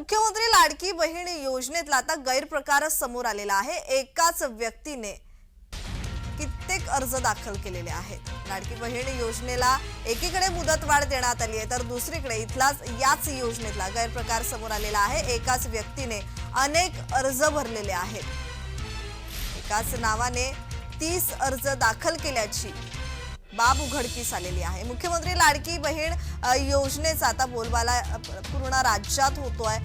मुख्यमंत्री लाडकी बहीण योजनेतला आता गैरप्रकार समोर आलेला आहे. एकाच व्यक्तीने कित्येक अर्ज दाखल केलेले आहेत. लाडकी बहीण योजनेला एकीकडे मुदतवाढ देण्यात आली आहे तर दुसरीकडे इथलाच याच योजनेतला गैरप्रकार समोर आलेला आहे. एकाच व्यक्तीने अनेक अर्ज भरलेले आहेत. एकाच नावाने तीस अर्ज दाखल केल्याची बाब उघडकीस आलेली आहे. मुख्यमंत्री लाडकी बहीण योजनेचा आता बोलबाला पूर्ण राज्यात होतोय.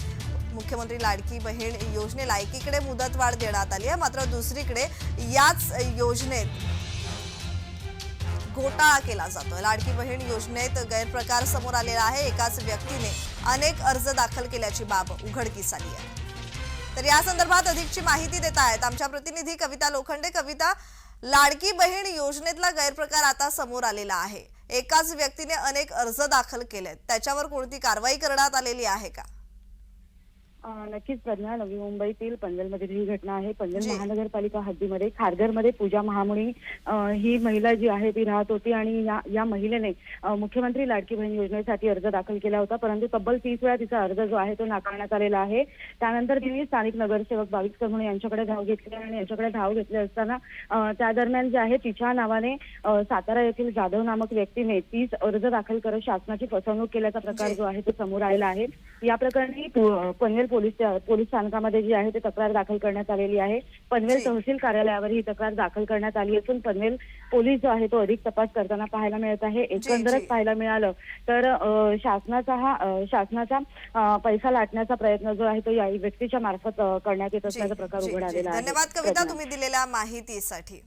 मुख्यमंत्री लाडकी बहीण योजनेला एकीकडे मुदतवाढ देण्यात आली आहे मात्र दुसरीकडे याच योजनेत घोटाळा केला जातोय. लाडकी बहीण योजनेत गैरप्रकार समोर आलेला आहे. एकाच व्यक्तीने अनेक अर्ज दाखल केल्याची बाब उघडकीस आली आहे. तर या संदर्भात अधिकची माहिती देत आहेत आमच्या प्रतिनिधी कविता लोखंडे. कविता लाडकी बहीण योजनेतला गैरप्रकार आता समोर आलेला आहे. एकाच व्यक्तीने अनेक अर्ज दाखल केलेत. त्याच्यावर कोणती कारवाई करण्यात आलेली आहे का? नक्कीच प्रज्ञा नवी मुंबईतील पनवेलमधील ही घटना आहे पनवेल. महानगरपालिका हद्दीमध्ये खारघरमध्ये पूजा महामुनी अं, ही महिला जी आहे ती राहत होती आणि या या महिलेने मुख्यमंत्री लाडकी बहीण योजनेसाठी अर्ज दाखल केला होता परंतु तब्बल तीस वेळा तिचा अर्ज जो आहे तो नाकारण्यात आलेला आहे त्यानंतर तिने स्थानिक नगरसेवक बावीसकर म्हणून यांच्याकडे धाव घेतली आणि यांच्याकडे धाव घेतली असताना त्या दरम्यान जे आहे तिच्या नावाने सातारा येथील जाधव नामक व्यक्तीने तीस अर्ज दाखल करत शासनाची फसवणूक केल्याचा प्रकार. जो आहे तो समोर आलेला आहे या प्रकरणी पनवेल पोलीस पोलीस स्थानकामध्ये जी आहे ते तक्रार दाखल करण्यात आलेली आहे पनवेल. तहसील कार्यालयावर ही तक्रार दाखल करण्यात आली असून पनवेल पोलीस जो आहे तो अधिक तपास करताना पाहायला मिळत आहे एकंदरच. पाहायला मिळालं तर शासनाचा हा शासनाचा पैसा लाटण्याचा प्रयत्न जो आहे तो या व्यक्तीच्या मार्फत करण्यात येत असल्याचा प्रकार उघड. आलेला आहे धन्यवाद कविता. तुम्ही दिलेल्या माहितीसाठी